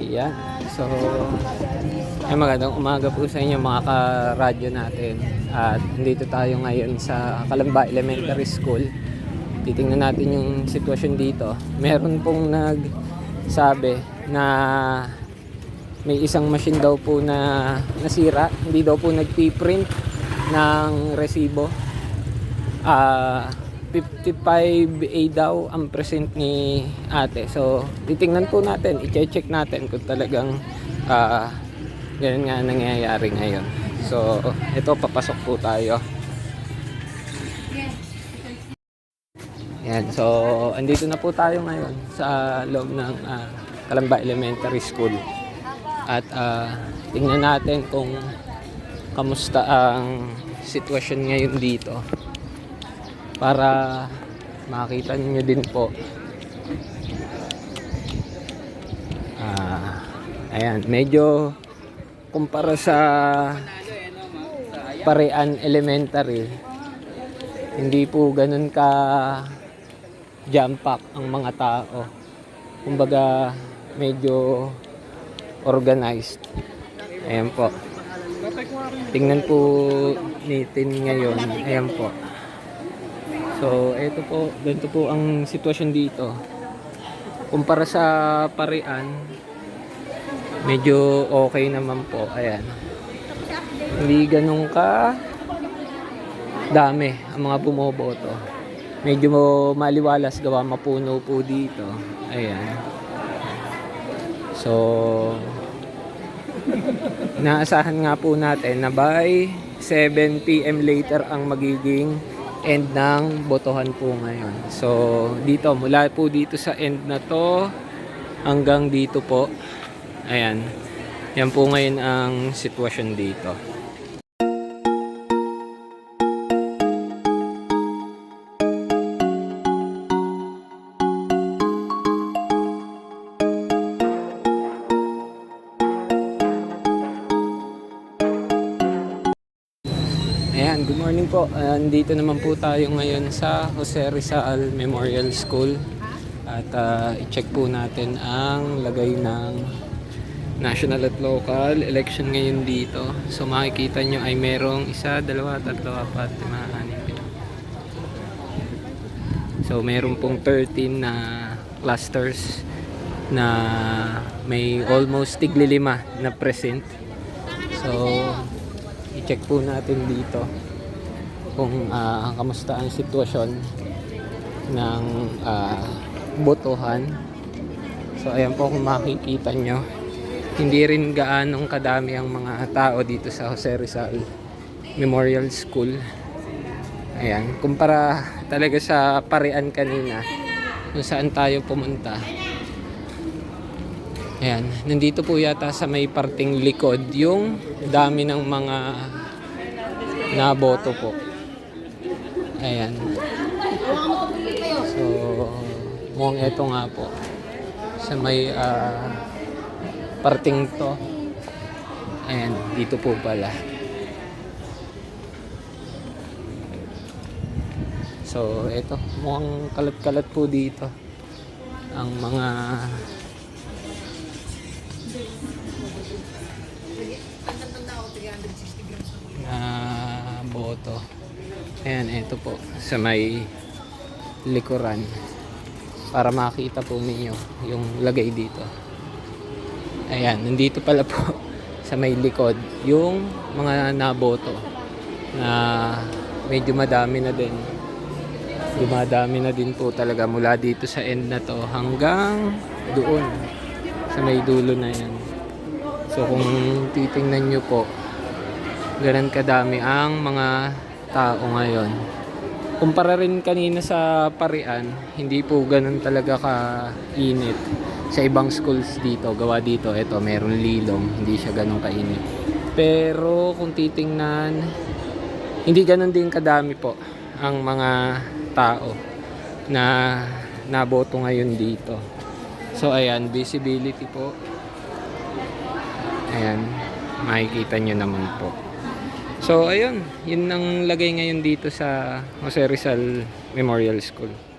Ayan. So, ay magandang umaga po sa inyo mga ka-radyo natin. At dito tayo ngayon sa Kalamba Elementary School. Titingnan natin yung sitwasyon dito. Meron pong nagsabi na may isang machine daw po na nasira. Hindi daw po nagpiprint ng resibo. Ah, 55A daw ang present ni ate. So, titingnan po natin, i-check natin kung talagang ah, ganun nga nangyayari ngayon. So, ito, papasok po tayo. Yan, so, andito na po tayo ngayon sa loob ng ah, Kalamba Elementary School. At ah, tingnan natin kung kamusta ang sitwasyon ngayon dito para makita niyo din po. Ah ayan medyo kumpara sa Parean Elementary hindi po ganun ka jam pack ang mga tao. Kumbaga medyo organized. Ayan po. Tingnan po natin ngayon. Ayan po So, ito po, ganito po ang sitwasyon dito. Kumpara sa parian, medyo okay naman po. Ayan. Hindi ganun ka dami ang mga bumoboto. Medyo maliwalas gawa mapuno po dito. Ayan. So, naasahan nga po natin na by 7 p.m. later ang magiging end ng botohan po ngayon. So, dito, mula po dito sa end na to hanggang dito po. Ayan. Yan po ngayon ang sitwasyon dito. Ayan, good morning po. Andito naman po tayo ngayon sa Jose Rizal Memorial School. At ah, i-check po natin ang lagay ng national at local election ngayon dito. So makikita nyo ay merong isa, dalawa, tatlo, apat, lima, anim, pito. So meron pong 13 na clusters na may almost tigli lima na present. So i-check po natin dito kung ah, kamusta ang sitwasyon ng ah, botohan. So ayan po kung makikita nyo, hindi rin gaanong kadami ang mga tao dito sa Jose Rizal Memorial School. Ayan, kumpara talaga sa Parian kanina kung saan tayo pumunta. Ayan, nandito po yata sa may parting likod yung dami ng mga naboto po. Ayan. So, mukhang ito nga po. Sa may ah, parting to. Ayan, dito po pala. So, ito. Mukhang kalat-kalat po dito. Ang mga na boto. Ayan, ito po sa may likuran para makita po ninyo yung lagay dito. Ayan, nandito pala po sa may likod yung mga naboto na medyo madami na din. Dumadami na din po talaga mula dito sa end na to hanggang doon sa may dulo na yan. So kung titingnan nyo po, ganun kadami ang mga tao ngayon. Kumpara rin kanina sa Parian, hindi po ganun talaga ka-init. Sa ibang schools dito, gawa dito, ito, meron lilong, hindi siya ganun kainit. Pero kung titingnan, hindi ganun din kadami po ang mga tao na naboto ngayon dito. So ayan, visibility po. Ayan, makikita nyo naman po. So ayun, yun ang lagay ngayon dito sa Jose Rizal Memorial School.